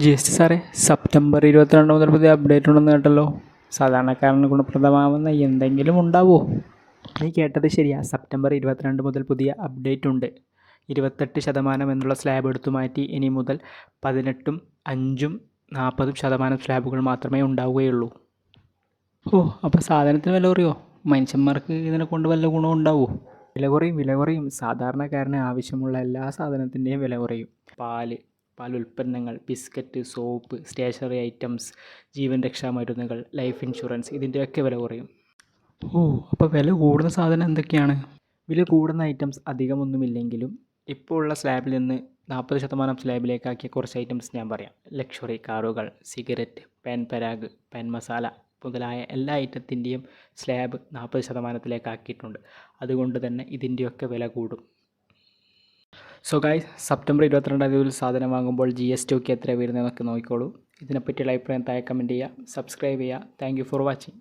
G S T സാറേ September ഇരുപത്തിരണ്ട് മുതൽ പുതിയ അപ്ഡേറ്റ് ഉണ്ടെന്ന് കേട്ടല്ലോ. സാധാരണക്കാരന് ഗുണപ്രദമാവുന്ന എന്തെങ്കിലും ഉണ്ടാവുമോ നീ കേട്ടത് ശരിയാ. സെപ്റ്റംബർ ഇരുപത്തിരണ്ട് മുതൽ പുതിയ അപ്ഡേറ്റ് ഉണ്ട്. ഇരുപത്തെട്ട് ശതമാനം എന്നുള്ള സ്ലാബ് എടുത്തു മാറ്റി ഇനി മുതൽ പതിനെട്ടും അഞ്ചും നാൽപ്പതും ശതമാനം സ്ലാബുകൾ മാത്രമേ ഉണ്ടാവുകയുള്ളൂ. ഓ അപ്പോൾ സാധനത്തിന് വില കുറയോ? മനുഷ്യന്മാർക്ക് ഇതിനെ കൊണ്ട് വല്ല ഗുണവും ഉണ്ടാവുമോ വില കുറയും വില കുറയും. സാധാരണക്കാരന് ആവശ്യമുള്ള എല്ലാ സാധനത്തിന്റെയും വില കുറയും. പാൽ പാൽ ഉൽപ്പന്നങ്ങൾ ബിസ്ക്കറ്റ് സോപ്പ് സ്റ്റേഷനറി ഐറ്റംസ് ജീവൻ രക്ഷാ മരുന്നുകൾ ലൈഫ് ഇൻഷുറൻസ് ഇതിന്റെയൊക്കെ വില കുറയും. ഓ അപ്പോൾ വില കൂടുന്ന സാധനം എന്തൊക്കെയാണ്? വില കൂടുന്ന ഐറ്റംസ് അധികമൊന്നുമില്ലെങ്കിലും ഇപ്പോൾ ഉള്ള സ്ലാബിൽ നിന്ന് നാൽപ്പത് ശതമാനം സ്ലാബിലേക്കാക്കിയ കുറച്ച് ഐറ്റംസ് ഞാൻ പറയാം. ലക്ഷറി കാറുകൾ സിഗരറ്റ് പാൻ പരാഗ് പാൻ മസാല മുതലായ എല്ലാ ഐറ്റത്തിന്റെയും സ്ലാബ് നാൽപ്പത് ശതമാനത്തിലേക്കാക്കിയിട്ടുണ്ട്. അതുകൊണ്ട് തന്നെ ഇതിന്റെയൊക്കെ വില കൂടും. സോ ഗായ് സെപ്റ്റംബർ ഇരുപത്തിരണ്ടാം തീയതി സാധനം വാങ്ങുമ്പോൾ ജി എസ് ടി ഒക്കെ എത്ര വരുന്നതെന്നൊക്കെ നോക്കിക്കോളൂ. ഇതിനെപ്പറ്റിയുള്ള അഭിപ്രായം താഴെ കമന്റ് ചെയ്യുക. സബ്സ്ക്രൈബ് ചെയ്യുക. Thank for watching